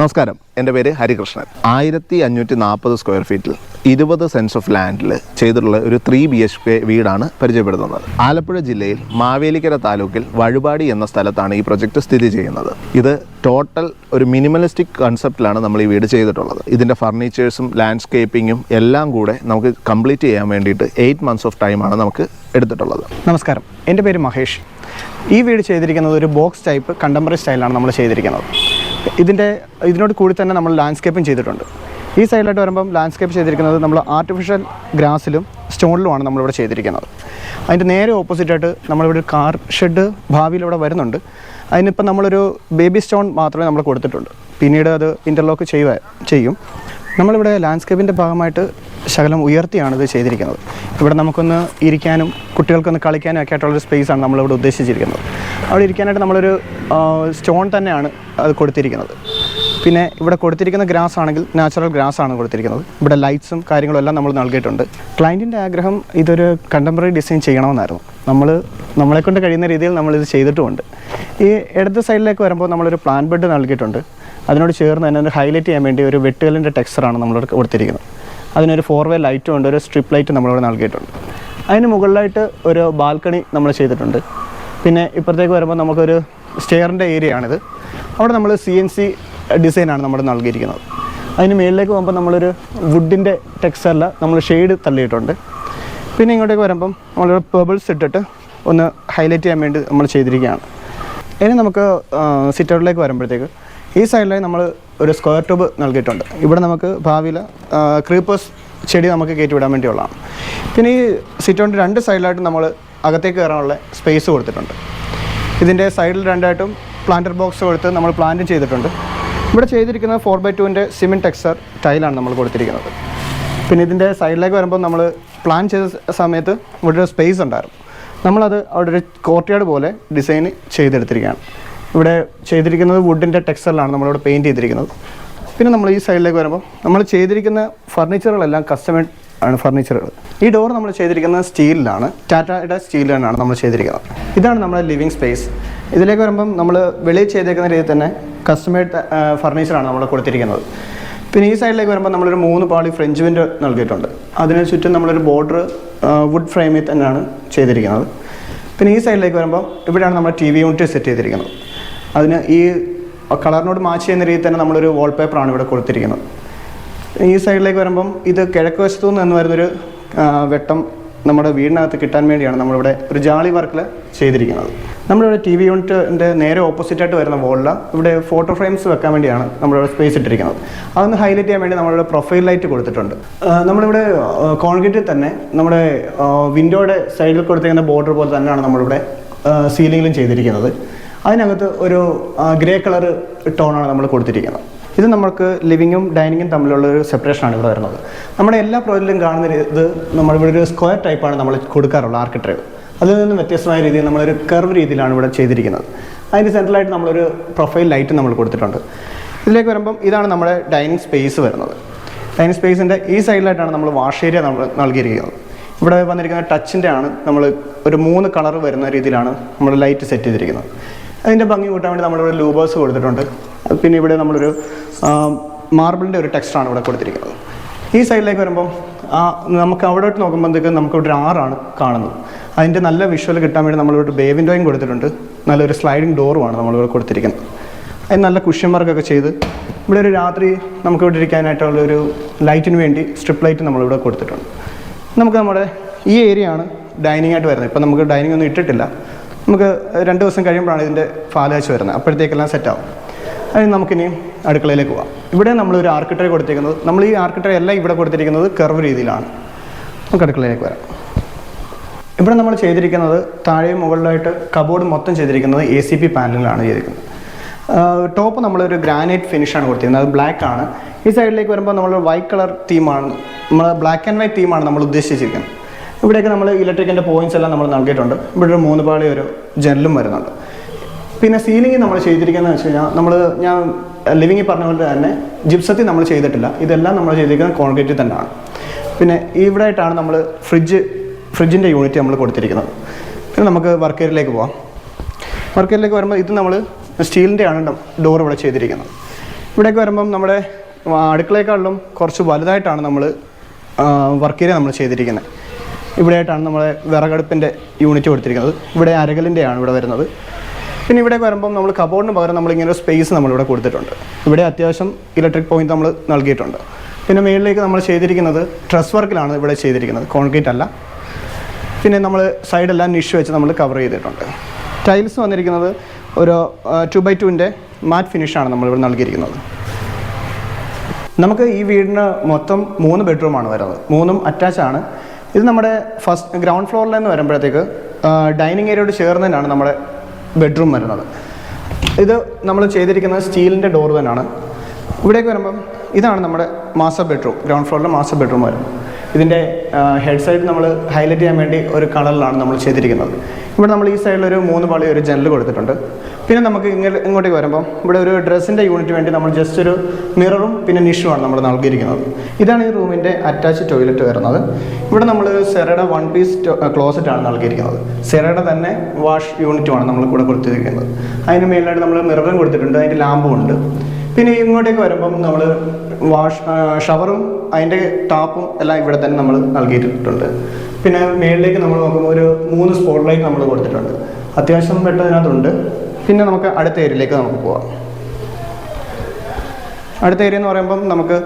നമസ്കാരം. എന്റെ പേര് ഹരികൃഷ്ണൻ. ആയിരത്തി അഞ്ഞൂറ്റി നാൽപ്പത് സ്ക്വയർ ഫീറ്റിൽ ഇരുപത് സെൻസ് ഓഫ് ലാൻഡിൽ ചെയ്തിട്ടുള്ള ഒരു ത്രീ ബി എച്ച് കെ വീടാണ് പരിചയപ്പെടുത്തുന്നത് ആലപ്പുഴ ജില്ലയിൽ മാവേലിക്കര താലൂക്കിൽ വഴുപാടി എന്ന സ്ഥലത്താണ് ഈ പ്രൊജക്റ്റ് സ്ഥിതി ചെയ്യുന്നത്. ഇത് ടോട്ടൽ ഒരു മിനിമലിസ്റ്റിക് കൺസെപ്റ്റിലാണ് നമ്മൾ ഈ വീട് ചെയ്തിട്ടുള്ളത്. ഇതിന്റെ ഫർണിച്ചേഴ്സും ലാൻഡ്സ്കേപ്പിങ്ങും എല്ലാം കൂടെ നമുക്ക് കംപ്ലീറ്റ് ചെയ്യാൻ വേണ്ടിയിട്ട് എയ്റ്റ് മന്ത്സ് ഓഫ് ടൈമാണ് നമുക്ക് എടുത്തിട്ടുള്ളത്. നമസ്കാരം. എന്റെ പേര് മഹേഷ്. ഈ വീട് ചെയ്തിരിക്കുന്നത് ഒരു ബോക്സ് ടൈപ്പ് കണ്ടംപററി സ്റ്റൈലാണ് നമ്മൾ ചെയ്തിരിക്കുന്നത്. ഇതിന്റെ ഇതിനോട് കൂടി തന്നെ നമ്മൾ ലാൻഡ്സ്കേപ്പും ചെയ്തിട്ടുണ്ട്. ഈ സൈഡിലായിട്ട് വരുമ്പം ലാൻഡ്സ്കേപ്പ് ചെയ്തിരിക്കുന്നത് നമ്മൾ ആർട്ടിഫിഷ്യൽ ഗ്രാസിലും സ്റ്റോണിലുമാണ് നമ്മളിവിടെ ചെയ്തിരിക്കുന്നത്. അതിന്റെ നേരെ ഓപ്പോസിറ്റായിട്ട് നമ്മളിവിടെ കാർ ഷെഡ് ഭാവിയിൽ ഇവിടെ വരുന്നുണ്ട്. അതിനിപ്പം നമ്മളൊരു ബേബി സ്റ്റോൺ മാത്രമേ നമ്മൾ കൊടുത്തിട്ടുണ്ട്. പിന്നീട് അത് ഇന്റർലോക്ക് ചെയ്യുക ചെയ്യും. നമ്മളിവിടെ ലാൻഡ്സ്കേപ്പിന്റെ ഭാഗമായിട്ട് ശകലം ഉയർത്തിയാണ് ഇത് ചെയ്തിരിക്കുന്നത്. ഇവിടെ നമുക്കൊന്ന് ഇരിക്കാനും കുട്ടികൾക്കൊന്ന് കളിക്കാനും ഒക്കെ ആയിട്ടുള്ളൊരു സ്പേസാണ് നമ്മളിവിടെ ഉദ്ദേശിച്ചിരിക്കുന്നത്. അവിടെ ഇരിക്കാനായിട്ട് നമ്മളൊരു സ്റ്റോൺ തന്നെയാണ് അത് കൊടുത്തിരിക്കുന്നത്. പിന്നെ ഇവിടെ കൊടുത്തിരിക്കുന്ന ഗ്രാസ് ആണെങ്കിൽ നാച്ചുറൽ ഗ്രാസ് ആണ് കൊടുത്തിരിക്കുന്നത്. ഇവിടെ ലൈറ്റ്സും കാര്യങ്ങളും എല്ലാം നമ്മൾ നൽകിയിട്ടുണ്ട്. ക്ലയന്റിന്റെ ആഗ്രഹം ഇതൊരു കണ്ടംപററി ഡിസൈൻ ചെയ്യണമെന്നായിരുന്നു. നമ്മൾ നമ്മളെക്കൊണ്ട് കഴിയുന്ന രീതിയിൽ നമ്മളിത് ചെയ്തിട്ടുമുണ്ട്. ഈ ഇടത് സൈഡിലേക്ക് വരുമ്പോൾ നമ്മളൊരു പ്ലാൻ ബെഡ് നൽകിയിട്ടുണ്ട്. അതിനോട് ചേർന്ന് തന്നെ ഹൈലൈറ്റ് ചെയ്യാൻ വേണ്ടി ഒരു വെട്ടുകലിന്റെ ടെക്സ്ചറാണ് നമ്മൾ കൊടുത്തിരിക്കുന്നത്. അതിനൊരു ഫോർ വേ ലൈറ്റും ഉണ്ട് ഒരു സ്ട്രിപ്പ് ലൈറ്റ് നമ്മളിവിടെ നൽകിയിട്ടുണ്ട്. അതിന് മുകളിലായിട്ട് ഒരു ബാൽക്കണി നമ്മൾ ചെയ്തിട്ടുണ്ട്. പിന്നെ ഇപ്പുറത്തേക്ക് വരുമ്പോൾ നമുക്കൊരു സ്റ്റെയറിന്റെ ഏരിയ ആണിത്. അവിടെ നമ്മൾ സി എൻ സി ഡിസൈനാണ് നമ്മൾ നൽകിയിരിക്കുന്നത്. അതിന് മുകളിലേക്ക് പോകുമ്പോൾ നമ്മളൊരു വുഡിന്റെ ടെക്സ്ചറിൽ നമ്മൾ ഷെയ്ഡ് തള്ളിയിട്ടുണ്ട്. പിന്നെ ഇങ്ങോട്ടേക്ക് വരുമ്പം നമ്മളൊരു പേബിൾസ് ഇട്ടിട്ട് ഒന്ന് ഹൈലൈറ്റ് ചെയ്യാൻ വേണ്ടി നമ്മൾ ചെയ്തിരിക്കുകയാണ്. ഇനി നമുക്ക് സിറ്റൗട്ടിലേക്ക് വരുമ്പോഴത്തേക്ക് ഈ സൈഡിലായി നമ്മൾ ഒരു സ്ക്വയർ ട്യൂബ് നൽകിയിട്ടുണ്ട്. ഇവിടെ നമുക്ക് ഭാവിയിൽ ക്രീപ്പേഴ്സ് ചെടി നമുക്ക് കയറ്റി വിടാൻ വേണ്ടിയുള്ളതാണ്. പിന്നെ ഈ സിറ്റൗണ്ട് രണ്ട് സൈഡിലായിട്ട് നമ്മൾ അകത്തേക്ക് കയറാനുള്ള സ്പേസ് കൊടുത്തിട്ടുണ്ട്. ഇതിന്റെ സൈഡിൽ രണ്ടായിട്ടും പ്ലാന്റർ ബോക്സ് കൊടുത്ത് നമ്മൾ പ്ലാന്റ് ചെയ്തിട്ടുണ്ട്. ഇവിടെ ചെയ്തിരിക്കുന്നത് ഫോർ ബൈ ടുവിന്റെ സിമെന്റ് ടെക്സ്ചർ ടൈലാണ് നമ്മൾ കൊടുത്തിരിക്കുന്നത്. പിന്നെ ഇതിന്റെ സൈഡിലേക്ക് വരുമ്പോൾ നമ്മൾ പ്ലാൻ ചെയ്ത സമയത്ത് ഇവിടെ ഒരു സ്പേസ് ഉണ്ടായിരുന്നു. നമ്മളത് അവിടെ ഒരു കോർട്ട്യാർഡ് പോലെ ഡിസൈൻ ചെയ്തെടുത്തിരിക്കുകയാണ്. ഇവിടെ ചെയ്തിരിക്കുന്നത് വുഡിന്റെ ടെക്സ്റ്ററിലാണ് നമ്മളിവിടെ പെയിന്റ് ചെയ്തിരിക്കുന്നത്. പിന്നെ നമ്മൾ ഈ സൈഡിലേക്ക് വരുമ്പോൾ നമ്മൾ ചെയ്തിരിക്കുന്ന ഫർണിച്ചറുകളെല്ലാം കസ്റ്റമൈഡ് ആണ് ഫർണിച്ചറുകൾ ഈ ഡോർ നമ്മൾ ചെയ്തിരിക്കുന്നത് സ്റ്റീലിലാണ് ടാറ്റയുടെ സ്റ്റീൽ സ്റ്റീലിലാണ് നമ്മൾ ചെയ്തിരിക്കുന്നത്. ഇതാണ് നമ്മുടെ ലിവിങ് സ്പേസ് ഇതിലേക്ക് വരുമ്പം നമ്മൾ വെളിയിൽ ചെയ്തേക്കുന്ന രീതിയിൽ തന്നെ കസ്റ്റമൈഡ് ഫർണിച്ചറാണ് നമ്മൾ കൊടുത്തിരിക്കുന്നത്. പിന്നെ ഈ സൈഡിലേക്ക് വരുമ്പോൾ നമ്മളൊരു മൂന്ന് പാളി ഫ്രഞ്ച് വിൻഡോ നൽകിയിട്ടുണ്ട്. അതിന് ചുറ്റും നമ്മളൊരു ബോർഡർ വുഡ് ഫ്രെയിമിൽ തന്നെയാണ് ചെയ്തിരിക്കുന്നത്. പിന്നെ ഈ സൈഡിലേക്ക് വരുമ്പോൾ ഇവിടെയാണ് നമ്മൾ ടി വി യൂണിറ്റ് സെറ്റ് ചെയ്തിരിക്കുന്നത്. അതിന് ഈ കളറിനോട് മാച്ച് ചെയ്യുന്ന രീതിയിൽ തന്നെ നമ്മളൊരു വാൾപേപ്പറാണ് ഇവിടെ കൊടുത്തിരിക്കുന്നത്. ഈ സൈഡിലേക്ക് വരുമ്പം ഇത് കിഴക്ക് വശത്തു നിന്ന് വരുന്നൊരു വെട്ടം നമ്മുടെ വീടിനകത്ത് കിട്ടാൻ വേണ്ടിയാണ് നമ്മളിവിടെ ഒരു ജാളി വർക്കിൽ ചെയ്തിരിക്കുന്നത്. നമ്മളിവിടെ ടി വി യൂണിറ്റിന്റെ നേരെ ഓപ്പോസിറ്റായിട്ട് വരുന്ന വോളിൽ ഇവിടെ ഫോട്ടോ ഫ്രെയിംസ് വെക്കാൻ വേണ്ടിയാണ് നമ്മളിവിടെ സ്പേസ് ഇട്ടിരിക്കുന്നത്. അതൊന്ന് ഹൈലൈറ്റ് ചെയ്യാൻ വേണ്ടി നമ്മളിവിടെ പ്രൊഫൈൽ ലൈറ്റ് കൊടുത്തിട്ടുണ്ട്. നമ്മളിവിടെ കോൺക്രീറ്റിൽ തന്നെ നമ്മുടെ വിൻഡോയുടെ സൈഡിൽ കൊടുത്തിരിക്കുന്ന ബോർഡർ പോലെ തന്നെയാണ് നമ്മളിവിടെ സീലിങ്ങിലും ചെയ്തിരിക്കുന്നത്. അതിനകത്ത് ഒരു ഗ്രേ കളർ ടോണാണ് നമ്മൾ കൊടുത്തിരിക്കുന്നത്. ഇത് നമുക്ക് ലിവിങ്ങും ഡൈനിങ്ങും തമ്മിലുള്ള ഒരു സെപ്പറേഷനാണ് ഇവിടെ വരുന്നത്. നമ്മുടെ എല്ലാ പ്രോജക്റ്റിലും കാണുന്ന ഇത് നമ്മളിവിടെ ഒരു സ്ക്വയർ ടൈപ്പാണ് നമ്മൾ കൊടുക്കാറുള്ളത് ആർക്കിട്രേവ് അതിൽ നിന്ന് വ്യത്യസ്തമായ രീതിയിൽ നമ്മളൊരു കർവ് രീതിയിലാണ് ഇവിടെ ചെയ്തിരിക്കുന്നത്. അതിന്റെ സെൻട്രലായിട്ട് നമ്മളൊരു പ്രൊഫൈൽ ലൈറ്റ് നമ്മൾ കൊടുത്തിട്ടുണ്ട്. ഇതിലേക്ക് വരുമ്പം ഇതാണ് നമ്മുടെ ഡൈനിങ് സ്പേസ് വരുന്നത്. ഡൈനിങ് സ്പേസിന്റെ ഈ സൈഡിലായിട്ടാണ് നമ്മൾ വാഷ് ഏരിയ നമ്മൾ നൽകിയിരിക്കുന്നത്. ഇവിടെ വന്നിരിക്കുന്ന ടച്ചിന്റെ ആണ് നമ്മൾ ഒരു മൂന്ന് കളർ വരുന്ന രീതിയിലാണ് നമ്മൾ ലൈറ്റ് സെറ്റ് ചെയ്തിരിക്കുന്നത്. അതിന്റെ ഭംഗി കൂട്ടാൻ വേണ്ടി നമ്മളിവിടെ ലൂബേഴ്സ് കൊടുത്തിട്ടുണ്ട്. പിന്നെ ഇവിടെ നമ്മളൊരു മാർബിളിന്റെ ഒരു ടെക്സ്റ്റാണ് ഇവിടെ കൊടുത്തിരിക്കുന്നത്. ഈ സൈഡിലേക്ക് വരുമ്പോൾ ആ നമുക്ക് അവിടോട്ട് നോക്കുമ്പോഴത്തേക്ക് നമുക്ക് ഇവിടെ ഒരു ആറാണ് കാണുന്നത്. അതിന്റെ നല്ല വിഷ്വൽ കിട്ടാൻ വേണ്ടി നമ്മളിവിടെ ബേ വിൻഡോയും കൊടുത്തിട്ടുണ്ട്. നല്ലൊരു സ്ലൈഡിങ് ഡോറുമാണ് നമ്മളിവിടെ കൊടുത്തിരിക്കുന്നത്. അതിന് നല്ല കുഷ്യൻ വർക്കൊക്കെ ചെയ്ത് ഇവിടെ ഒരു രാത്രി നമുക്ക് ഇവിടെ ഇരിക്കാനായിട്ടുള്ള ഒരു ലൈറ്റിന് വേണ്ടി സ്ട്രിപ്പ് ലൈറ്റ് നമ്മളിവിടെ കൊടുത്തിട്ടുണ്ട്. നമുക്ക് നമ്മുടെ ഈ ഏരിയ ആണ് ഡൈനിങ് ആയിട്ട് വരുന്നത്. ഇപ്പം നമുക്ക് ഡൈനിങ് ഒന്നും ഇട്ടിട്ടില്ല. നമുക്ക് രണ്ട് ദിവസം കഴിയുമ്പോഴാണ് ഇതിന്റെ ഫാലാച്ച് വരുന്നത്. അപ്പോഴത്തേക്കെല്ലാം സെറ്റാവും അതിന് നമുക്കിനി അടുക്കളയിലേക്ക് പോവാം. ഇവിടെ നമ്മൾ ഒരു ആർക്കിട്രേ കൊടുത്തിരിക്കുന്നത് നമ്മൾ ഈ ആർക്കിട്രേ എല്ലാം ഇവിടെ കൊടുത്തിരിക്കുന്നത് കർവ് രീതിയിലാണ്. നമുക്ക് അടുക്കളയിലേക്ക് വരാം. ഇവിടെ നമ്മൾ ചെയ്തിരിക്കുന്നത് താഴെയും മുകളിലായിട്ട് കബോർഡ് മൊത്തം ചെയ്തിരിക്കുന്നത് എ സി പി പാനലിലാണ് ചെയ്തിരിക്കുന്നത്. ടോപ്പ് നമ്മളൊരു ഗ്രാനൈറ്റ് ഫിനിഷാണ് കൊടുത്തിരിക്കുന്നത്. അത് ബ്ലാക്ക് ആണ്. ഈ സൈഡിലേക്ക് വരുമ്പോൾ നമ്മൾ വൈറ്റ് കളർ തീമാണ് നമ്മൾ ബ്ലാക്ക് ആൻഡ് വൈറ്റ് തീമാണ് നമ്മൾ ഉദ്ദേശിച്ചിരിക്കുന്നത്. ഇവിടെയൊക്കെ നമ്മൾ ഇലക്ട്രിക്കിന്റെ പോയിന്റ്സ് എല്ലാം നമ്മൾ നൽകിയിട്ടുണ്ട്. ഇവിടെ ഒരു മൂന്ന് പാളി ഒരു ജനലും വരുന്നുണ്ട്. പിന്നെ സീലിംഗ് നമ്മൾ ചെയ്തിരിക്കുന്നത് വെച്ച് കഴിഞ്ഞാൽ നമ്മൾ ഞാൻ ലിവിങ്ങിൽ പറഞ്ഞ പോലെ തന്നെ ജിപ്സത്തിൽ നമ്മൾ ചെയ്തിട്ടില്ല. ഇതെല്ലാം നമ്മൾ ചെയ്തിരിക്കുന്നത് കോൺക്രീറ്റിൽ തന്നെയാണ്. പിന്നെ ഇവിടെ ആയിട്ടാണ് നമ്മൾ ഫ്രിഡ്ജ് ഫ്രിഡ്ജിന്റെ യൂണിറ്റ് നമ്മൾ കൊടുത്തിരിക്കുന്നത്. പിന്നെ നമുക്ക് വർക്ക് ഏരിയയിലേക്ക് പോവാം. വർക്കേരിയയിലേക്ക് വരുമ്പോൾ ഇത് നമ്മൾ സ്റ്റീലിന്റെ ആണ് ഡോർ ഇവിടെ ചെയ്തിരിക്കുന്നത്. ഇവിടേക്ക് വരുമ്പം നമ്മുടെ അടുക്കളയെക്കാളിലും കുറച്ച് വലുതായിട്ടാണ് നമ്മൾ വർക്ക് ഏരിയ നമ്മൾ ചെയ്തിരിക്കുന്നത്. ഇവിടെയായിട്ടാണ് നമ്മളെ വിറകടുപ്പിന്റെ യൂണിറ്റ് കൊടുത്തിരിക്കുന്നത്. ഇവിടെ അരകലിന്റെയാണ് ഇവിടെ വരുന്നത്. പിന്നെ ഇവിടെ വരുമ്പം നമ്മൾ കബോർഡിന് പകരം നമ്മൾ ഇങ്ങനെ ഒരു സ്പേസ് നമ്മളിവിടെ കൊടുത്തിട്ടുണ്ട്. ഇവിടെ അത്യാവശ്യം ഇലക്ട്രിക് പോയിന്റ് നമ്മൾ നൽകിയിട്ടുണ്ട്. പിന്നെ മുകളിലേക്ക് നമ്മൾ ചെയ്തിരിക്കുന്നത് ട്രസ് വർക്കിലാണ് ഇവിടെ ചെയ്തിരിക്കുന്നത്. കോൺക്രീറ്റ് അല്ല. പിന്നെ നമ്മൾ സൈഡെല്ലാം നിഷ് വെച്ച് നമ്മൾ കവർ ചെയ്തിട്ടുണ്ട്. ടൈൽസ് വന്നിരിക്കുന്നത് ഒരു ടു ബൈ ടുവിന്റെ മാറ്റ് ഫിനിഷാണ് നമ്മളിവിടെ നൽകിയിരിക്കുന്നത്. നമുക്ക് ഈ വീടിന് മൊത്തം മൂന്ന് ബെഡ്റൂമാണ് വരുന്നത്. മൂന്നും അറ്റാച്ച് ആണ്. ഇത് നമ്മുടെ ഫസ്റ്റ് ഗ്രൗണ്ട് ഫ്ലോറിൽ നിന്ന് വരുമ്പോഴത്തേക്ക് ഡൈനിങ് ഏരിയയോട് ചേർന്ന് തന്നെയാണ് നമ്മുടെ ബെഡ്റൂം വരുന്നത്. ഇത് നമ്മൾ ചെയ്തിരിക്കുന്നത് സ്റ്റീലിന്റെ ഡോർ തന്നെയാണ്. ഇവിടേക്ക് വരുമ്പം ഇതാണ് നമ്മുടെ മാസ്റ്റർ ബെഡ്റൂം ഗ്രൗണ്ട് ഫ്ലോറിലെ മാസ്റ്റർ ബെഡ്റൂം വരുന്നത് ഇതിന്റെ ഹെഡ് സൈഡ് നമ്മൾ ഹൈലൈറ്റ് ചെയ്യാൻ വേണ്ടി ഒരു കളറിലാണ് നമ്മൾ ചെയ്തിരിക്കുന്നത്. ഇവിടെ നമ്മൾ ഈ സൈഡിൽ ഒരു മൂന്ന് പാളി ഒരു ജനൽ കൊടുത്തിട്ടുണ്ട്. പിന്നെ നമുക്ക് ഇങ്ങനെ ഇങ്ങോട്ടേക്ക് വരുമ്പോൾ ഇവിടെ ഒരു ഡ്രസ്സിന്റെ യൂണിറ്റ് വേണ്ടി നമ്മൾ ജസ്റ്റ് ഒരു മിററും പിന്നെ നിഷുമാണ് നമ്മൾ നൽകിയിരിക്കുന്നത്. ഇതാണ് ഈ റൂമിന്റെ അറ്റാച്ച് ടോയ്ലറ്റ് വരുന്നത്. ഇവിടെ നമ്മൾ സെറയുടെ വൺ പീസ് ക്ലോസറ്റ് ആണ് നൽകിയിരിക്കുന്നത്. സെറയുടെ തന്നെ വാഷ് യൂണിറ്റുമാണ് നമ്മൾ കൂടെ കൊടുത്തിരിക്കുന്നത്. അതിന് മെയിനായിട്ട് നമ്മൾ മിററും കൊടുത്തിട്ടുണ്ട് അതിന്റെ ലാമ്പും ഉണ്ട്. പിന്നെ ഇങ്ങോട്ടേക്ക് വരുമ്പം നമ്മൾ വാഷ് ഷവറും അതിന്റെ ടാപ്പും എല്ലാം ഇവിടെ തന്നെ നമ്മൾ നൽകിയിട്ടുണ്ട്. പിന്നെ മേളിലേക്ക് നമ്മൾ നോക്കുമ്പോൾ ഒരു മൂന്ന് സ്പോട്ട് ലൈറ്റ് നമ്മൾ കൊടുത്തിട്ടുണ്ട്. അത്യാവശ്യം പെട്ടതിനകത്തുണ്ട് പിന്നെ നമുക്ക് അടുത്ത ഏരിയയിലേക്ക് നമുക്ക് പോവാം. അടുത്ത ഏരിയ എന്ന് പറയുമ്പം നമുക്ക്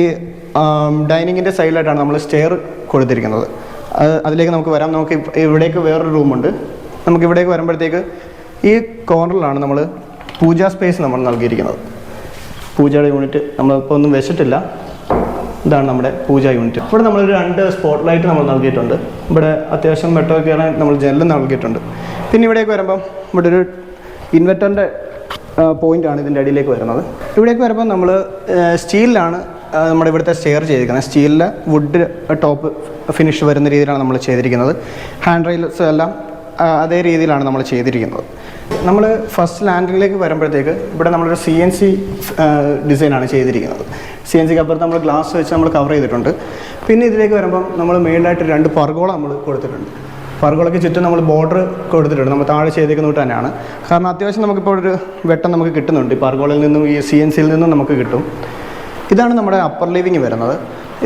ഈ ഡൈനിങ്ങിന്റെ സൈഡിലായിട്ടാണ് നമ്മൾ സ്റ്റെയർ കൊടുത്തിരിക്കുന്നത്. അത് അതിലേക്ക് നമുക്ക് വരാം. നമുക്ക് ഇവിടേക്ക് വേറൊരു റൂമുണ്ട് നമുക്ക് ഇവിടേക്ക് വരുമ്പോഴത്തേക്ക് ഈ കോർണറിലാണ് നമ്മൾ പൂജാ സ്പേസ് നമ്മൾ നൽകിയിരിക്കുന്നത്. പൂജയുടെ യൂണിറ്റ് നമ്മളിപ്പോൾ ഒന്നും വെച്ചിട്ടില്ല. ഇതാണ് നമ്മുടെ പൂജ യൂണിറ്റ് ഇവിടെ നമ്മൾ രണ്ട് സ്പോട്ട് ലൈറ്റ് നമ്മൾ നൽകിയിട്ടുണ്ട്. ഇവിടെ അത്യാവശ്യം വെട്ടമൊക്കെയാണ് നമ്മൾ ജനലും നൽകിയിട്ടുണ്ട്. പിന്നെ ഇവിടേക്ക് വരുമ്പം ഇവിടെ ഒരു ഇൻവെർട്ടറിന്റെ ആണ് ഇതിന്റെ അടിയിലേക്ക് വരുന്നത്. ഇവിടേക്ക് വരുമ്പോൾ നമ്മൾ സ്റ്റീലിലാണ് നമ്മുടെ ഇവിടുത്തെ സ്റ്റെയർ ചെയ്തിരിക്കുന്നത്. സ്റ്റീലിലെ വുഡ് ടോപ്പ് ഫിനിഷ് വരുന്ന രീതിയിലാണ് നമ്മൾ ചെയ്തിരിക്കുന്നത്. ഹാൻഡ് റെയിൽസ് എല്ലാം അതേ രീതിയിലാണ് നമ്മൾ ചെയ്തിരിക്കുന്നത്. നമ്മൾ ഫസ്റ്റ് ലാൻഡിങ്ങിലേക്ക് വരുമ്പോഴത്തേക്ക് ഇവിടെ നമ്മളൊരു സി എൻ സി ഡിസൈനാണ് ചെയ്തിരിക്കുന്നത്. സി എൻ സിക്ക് അപ്പുറത്ത് നമ്മൾ ഗ്ലാസ് വെച്ച് നമ്മൾ കവർ ചെയ്തിട്ടുണ്ട്. പിന്നെ ഇതിലേക്ക് വരുമ്പം നമ്മൾ മെയിനായിട്ട് രണ്ട് പർഗോള നമ്മൾ കൊടുത്തിട്ടുണ്ട്. പർഗോളയ്ക്ക് ചുറ്റും നമ്മൾ ബോർഡർ കൊടുത്തിട്ടുണ്ട്. നമ്മൾ താഴെ ചെയ്തേക്കുന്ന കൂട്ട് തന്നെയാണ്. കാരണം അത്യാവശ്യം നമുക്കിപ്പോൾ ഒരു വെട്ടം നമുക്ക് കിട്ടുന്നുണ്ട്. ഈ പർഗോളയിൽ നിന്നും ഈ സി എൻ സിയിൽ നിന്നും നമുക്ക് കിട്ടും. ഇതാണ് നമ്മുടെ അപ്പർ ലിവിങ് വരുന്നത്.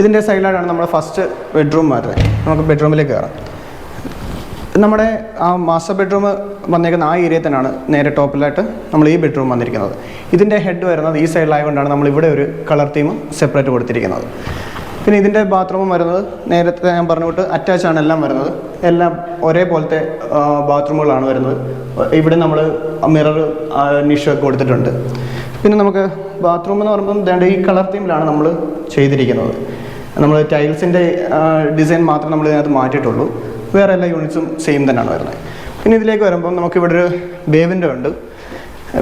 ഇതിന്റെ സൈഡിലാണ് നമ്മുടെ ഫസ്റ്റ് ബെഡ്റൂം വരുന്നത്. നമുക്ക് ബെഡ്റൂമിലേക്ക് കയറാം നമ്മുടെ ആ മാസ്റ്റർ ബെഡ്റൂം വന്നേക്കുന്ന ആ ഏരിയയിൽ തന്നെയാണ് നേരെ ടോപ്പിലായിട്ട് നമ്മൾ ഈ ബെഡ്റൂം വന്നിരിക്കുന്നത്. ഇതിന്റെ ഹെഡ് വരുന്നത് ഈ സൈഡിലായതുകൊണ്ടാണ് നമ്മൾ ഇവിടെ ഒരു കളർ തീം സെപ്പറേറ്റ് കൊടുത്തിരിക്കുന്നത്. പിന്നെ ഇതിന്റെ ബാത്റൂമും വരുന്നത് നേരത്തെ ഞാൻ പറഞ്ഞുകൊണ്ട് അറ്റാച്ചാണ് എല്ലാം വരുന്നത്. എല്ലാം ഒരേപോലത്തെ ബാത്റൂമുകളാണ് വരുന്നത്. ഇവിടെ നമ്മൾ മിറർ നിഷൊക്കെ കൊടുത്തിട്ടുണ്ട്. പിന്നെ നമുക്ക് ബാത്റൂം എന്ന് പറയുമ്പം ദാണ്ട് ഈ കളർ തീമിലാണ് നമ്മൾ ചെയ്തിരിക്കുന്നത്. നമ്മൾ ടൈൽസിന്റെ ഡിസൈൻ മാത്രം നമ്മൾ ഇതിനകത്ത് മാറ്റിയിട്ടുള്ളൂ. വേറെ എല്ലാ യൂണിറ്റ്സും സെയിം തന്നെയാണ് വരുന്നത്. പിന്നെ ഇതിലേക്ക് വരുമ്പോൾ നമുക്ക് ഇവിടെ ഒരു ബേ വിൻഡോ ഉണ്ട്.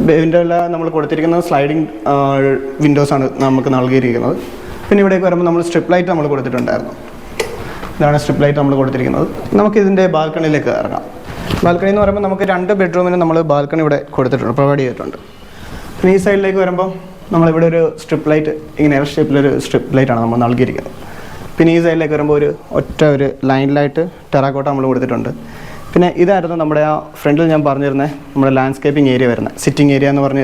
ബേ വിൻഡോ എല്ലാം നമ്മൾ കൊടുത്തിരിക്കുന്നത് സ്ലൈഡിങ് വിൻഡോസാണ് നമുക്ക് നൽകിയിരിക്കുന്നത്. പിന്നെ ഇവിടേക്ക് വരുമ്പോൾ നമ്മൾ സ്ട്രിപ്പ് ലൈറ്റ് നമ്മൾ കൊടുത്തിട്ടുണ്ടായിരുന്നു. ഇതാണ് സ്ട്രിപ്പ് ലൈറ്റ് നമ്മൾ കൊടുത്തിരിക്കുന്നത്. നമുക്ക് ഇതിന്റെ ബാൽക്കണിയിലേക്ക് ഇറങ്ങാം ബാൽക്കണി എന്ന് പറയുമ്പോൾ നമുക്ക് രണ്ട് ബെഡ്റൂമിന് നമ്മൾ ബാൽക്കണി ഇവിടെ കൊടുത്തിട്ടുണ്ട് പ്രൊവൈഡ് ചെയ്തിട്ടുണ്ട്. പിന്നെ ഈ സൈഡിലേക്ക് വരുമ്പോൾ നമ്മളിവിടെ ഒരു സ്ട്രിപ്പ് ലൈറ്റ് ഇങ്ങനെ എൽ ഷേപ്പിലൊരു സ്ട്രിപ്പ് ലൈറ്റാണ് നമ്മൾ നൽകിയിരിക്കുന്നത്. പിന്നെ ഈ സൈഡിലേക്ക് വരുമ്പോൾ ഒരു ഒറ്റ ഒരു ലൈനിലായിട്ട് ടെറാക്കോട്ട നമ്മൾ കൊടുത്തിട്ടുണ്ട്. പിന്നെ ഇതായിരുന്നു നമ്മുടെ ആ ഫ്രണ്ടിൽ ഞാൻ പറഞ്ഞിരുന്നത് നമ്മുടെ ലാൻഡ്സ്കേപ്പിംഗ് ഏരിയ വരുന്നത് സിറ്റിംഗ് ഏരിയ എന്ന് പറഞ്ഞ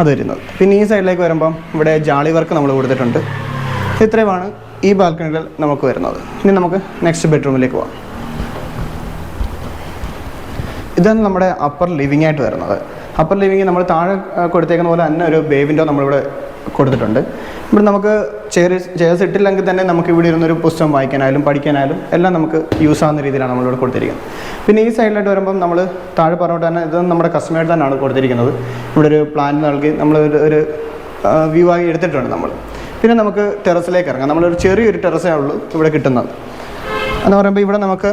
അത് വരുന്നത്. പിന്നെ ഈ സൈഡിലേക്ക് വരുമ്പം ഇവിടെ ജാളി വർക്ക് നമ്മൾ കൊടുത്തിട്ടുണ്ട്. ഇത്രയുമാണ് ഈ ബാൽക്കണികൾ നമുക്ക് വരുന്നത്. ഇനി നമുക്ക് നെക്സ്റ്റ് ബെഡ്റൂമിലേക്ക് പോകാം ഇതാണ് നമ്മുടെ അപ്പർ ലിവിംഗ് ആയിട്ട് വരുന്നത്. അപ്പർ ലിവിംഗ് നമ്മൾ താഴെ കൊടുത്തേക്കുന്ന പോലെ തന്നെ ഒരു ബേ വിൻഡോ നമ്മളിവിടെ കൊടുത്തിട്ടുണ്ട്. ഇവിടെ നമുക്ക് ചെയർ ചെയർസ് ഇട്ടില്ലെങ്കിൽ തന്നെ നമുക്ക് ഇവിടെ ഇരുന്നൊരു പുസ്തകം വായിക്കാനായാലും പഠിക്കാനായാലും എല്ലാം നമുക്ക് യൂസ് ആവുന്ന രീതിയിലാണ് നമ്മളിവിടെ കൊടുത്തിരിക്കുന്നത്. പിന്നെ ഈ സൈഡിലായിട്ട് വരുമ്പം നമ്മൾ താഴെ പറഞ്ഞിട്ട് തന്നെ ഇത് നമ്മുടെ കസ്റ്റമേഡ് തന്നെയാണ് കൊടുത്തിരിക്കുന്നത്. ഇവിടെ ഒരു പ്ലാൻ നൽകി നമ്മൾ ഒരു വ്യൂ ആയി എടുത്തിട്ടുണ്ട് നമ്മൾ. പിന്നെ നമുക്ക് ടെറസിലേക്ക് ഇറങ്ങാം. നമ്മളൊരു ചെറിയൊരു ടെറസേ ഉള്ളൂ ഇവിടെ കിട്ടുന്നത്. എന്ന് പറയുമ്പോൾ ഇവിടെ നമുക്ക്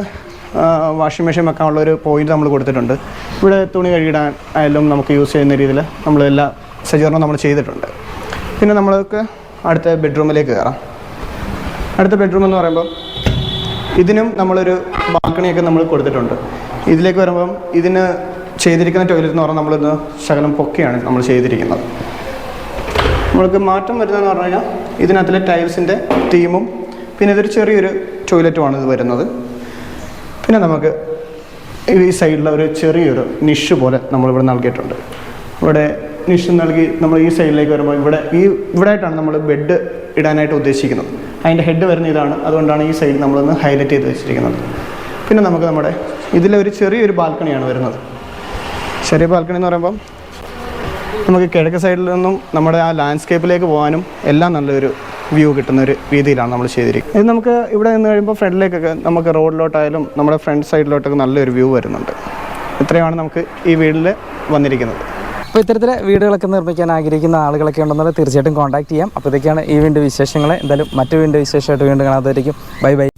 വാഷിംഗ് മെഷീൻ വെക്കാനുള്ള ഒരു പോയിന്റ് നമ്മൾ കൊടുത്തിട്ടുണ്ട്. ഇവിടെ തുണി കഴുകിടാൻ ആയാലും നമുക്ക് യൂസ് ചെയ്യുന്ന രീതിയിൽ നമ്മൾ സജ്ജീകരണം നമ്മൾ ചെയ്തിട്ടുണ്ട്. പിന്നെ നമ്മൾക്ക് അടുത്ത ബെഡ്റൂമിലേക്ക് കയറാം. അടുത്ത ബെഡ്റൂം എന്ന് പറയുമ്പോൾ ഇതിനും നമ്മളൊരു ബാൽക്കണിയൊക്കെ നമ്മൾ കൊടുത്തിട്ടുണ്ട്. ഇതിലേക്ക് വരുമ്പം ഇതിന് ചെയ്തിരിക്കുന്ന ടോയ്ലറ്റ് എന്ന് പറഞ്ഞാൽ നമ്മളിന്ന് ശകലം പൊക്കെയാണ് നമ്മൾ ചെയ്തിരിക്കുന്നത്. നമ്മൾക്ക് മാറ്റം വരുന്നതെന്ന് പറഞ്ഞു കഴിഞ്ഞാൽ ഇതിനകത്തിലെ ടൈൽസിന്റെ തീമും പിന്നെ ഇതൊരു ചെറിയൊരു ടോയ്ലറ്റുമാണ് ഇത് വരുന്നത്. പിന്നെ നമുക്ക് ഈ സൈഡിൽ ഒരു ചെറിയൊരു നിഷ് പോലെ നമ്മളിവിടെ നൽകിയിട്ടുണ്ട്. ഇവിടെ നിഷ് നൽകി നമ്മൾ ഈ സൈഡിലേക്ക് വരുമ്പോൾ ഇവിടെ ഈ ഇവിടെ ആയിട്ടാണ് നമ്മൾ ബെഡ് ഇടാനായിട്ട് ഉദ്ദേശിക്കുന്നത്. അതിന്റെ ഹെഡ് വരുന്ന ഇതാണ്. അതുകൊണ്ടാണ് ഈ സൈഡ് നമ്മളൊന്ന് ഹൈലൈറ്റ് ചെയ്ത് വെച്ചിരിക്കുന്നത്. പിന്നെ നമുക്ക് നമ്മുടെ ഇതിലെ ഒരു ചെറിയൊരു ബാൽക്കണിയാണ് വരുന്നത്. ചെറിയ ബാൽക്കണി എന്ന് പറയുമ്പം നമുക്ക് കിഴക്ക് സൈഡിൽ നിന്നും നമ്മുടെ ആ ലാൻഡ്സ്കേപ്പിലേക്ക് പോകാനും എല്ലാം നല്ലൊരു വ്യൂ കിട്ടുന്ന ഒരു രീതിയിലാണ് നമ്മൾ ചെയ്തിരിക്കുന്നത്. ഇത് നമുക്ക് ഇവിടെ നിന്ന് കഴിയുമ്പോൾ ഫ്രണ്ടിലേക്കൊക്കെ നമുക്ക് റോഡിലോട്ടായാലും നമ്മുടെ ഫ്രണ്ട് സൈഡിലോട്ടൊക്കെ നല്ലൊരു വ്യൂ വരുന്നുണ്ട്. ഇത്രയാണ് നമുക്ക് ഈ വീട്ടിൽ വന്നിരിക്കുന്നത്. അപ്പോൾ ഇത്തരത്തിലെ വീടുകളൊക്കെ നിർമ്മിക്കാൻ ആഗ്രഹിക്കുന്ന ആളുകളൊക്കെ ഉണ്ടെന്നുള്ളത് തീർച്ചയായിട്ടും കോൺടാക്ട് ചെയ്യാം. അപ്പോൾ ഇതൊക്കെയാണ് ഈ വീണ്ടും വിശേഷങ്ങൾ എന്തായാലും മറ്റു വീണ്ടും വിശേഷമായിട്ട് വീണ്ടും കാണാതായിരിക്കും ബൈ ബൈ.